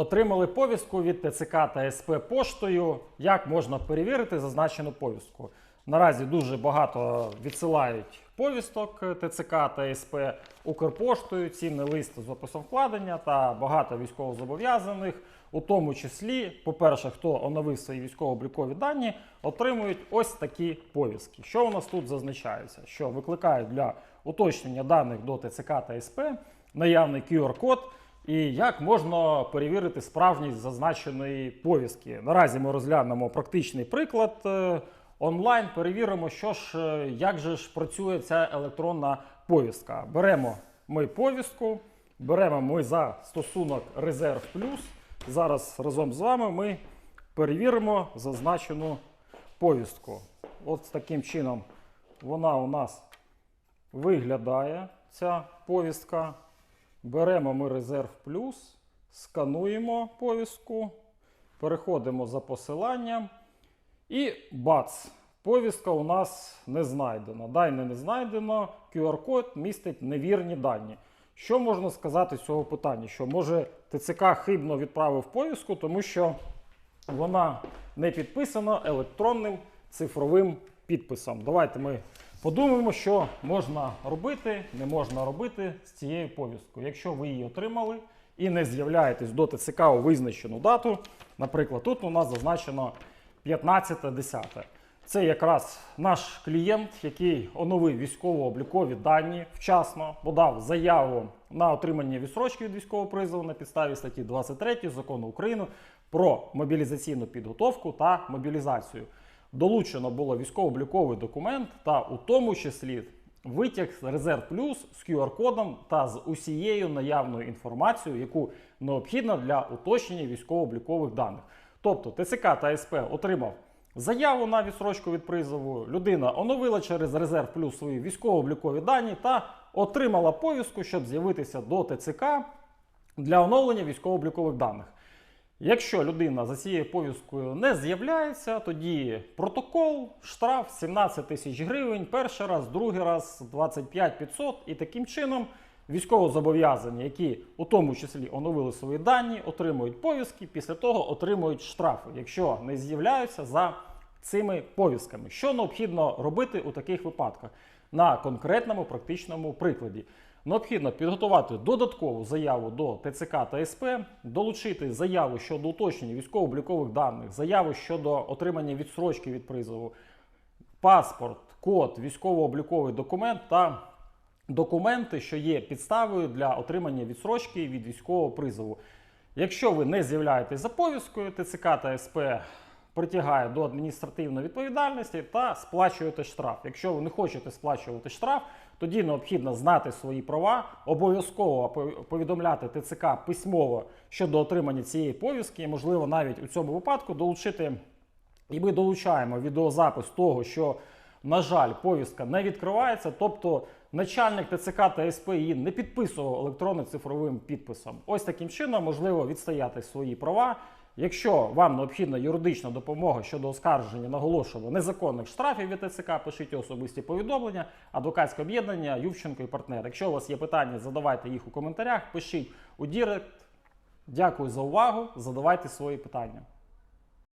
Отримали повістку від ТЦК та СП поштою. Як можна перевірити зазначену повістку? Наразі дуже багато відсилають повісток ТЦК та СП Укрпоштою, цінний лист з описом вкладення та багато військовозобов'язаних, у тому числі, по-перше, хто оновив свої військово-облікові дані, отримують ось такі повістки. Що у нас тут зазначається? Що викликають для уточнення даних до ТЦК та СП наявний QR-код. І як можна перевірити справжність зазначеної повістки? Наразі ми розглянемо практичний приклад е, онлайн. Перевіримо, що ж, е, як же ж працює ця електронна повістка. Беремо ми повістку, беремо ми за стосунок Резерв Плюс. Зараз разом з вами ми перевіримо зазначену повістку. От таким чином вона у нас виглядає, ця повістка. Беремо ми резерв плюс, скануємо повістку, переходимо за посиланням і бац! Повістка у нас не знайдена. Дані не знайдено, QR-код містить невірні дані. Що можна сказати з цього питання? Що може ТЦК хибно відправив повістку, тому що вона не підписана електронним цифровим підписом. Давайте ми подумаємо, що можна робити, не можна робити з цією повісткою. Якщо ви її отримали і не з'являєтесь до ТЦК у визначену дату, наприклад, тут у нас зазначено 15.10. Це якраз наш клієнт, який оновив військово-облікові дані вчасно, подав заяву на отримання відсрочки від військового призову на підставі статті 23 закону України про мобілізаційну підготовку та мобілізацію. Долучено було військово-обліковий документ та у тому числі витяг з резерв плюс з QR-кодом та з усією наявною інформацією, яку необхідно для уточнення військово-облікових даних. Тобто ТЦК та СП отримав заяву на відсрочку від призову. Людина оновила через резерв плюс свої військово-облікові дані та отримала повістку, щоб з'явитися до ТЦК для оновлення військово-облікових даних. Якщо людина за цією повісткою не з'являється, тоді протокол, штраф 17 тисяч гривень, перший раз, другий раз 25 500 і таким чином військовозобов'язані, які у тому числі оновили свої дані, отримують повістки, після того отримують штрафи, якщо не з'являються за цими повістками. Що необхідно робити у таких випадках? На конкретному практичному прикладі. Необхідно підготувати додаткову заяву до ТЦК та СП, долучити заяву щодо уточнення військово-облікових даних, заяву щодо отримання відсрочки від призову, паспорт, код, військово-обліковий документ та документи, що є підставою для отримання відсрочки від військового призову. Якщо ви не з'являєтесь за повісткою, ТЦК та СП притягає до адміністративної відповідальності та сплачуєте штраф. Якщо ви не хочете сплачувати штраф, тоді необхідно знати свої права, обов'язково повідомляти ТЦК письмово щодо отримання цієї повістки, можливо, навіть у цьому випадку долучити. І ми долучаємо відеозапис того, що, на жаль, повістка не відкривається, тобто начальник ТЦК та СП її не підписував електронним цифровим підписом. Ось таким чином можливо відстояти свої права. Якщо вам необхідна юридична допомога щодо оскарження, наголошую, незаконних штрафів від ТЦК, пишіть особисті повідомлення, адвокатське об'єднання Ювченко і партнер. Якщо у вас є питання, задавайте їх у коментарях, пишіть у Дірект. Дякую за увагу. Задавайте свої питання.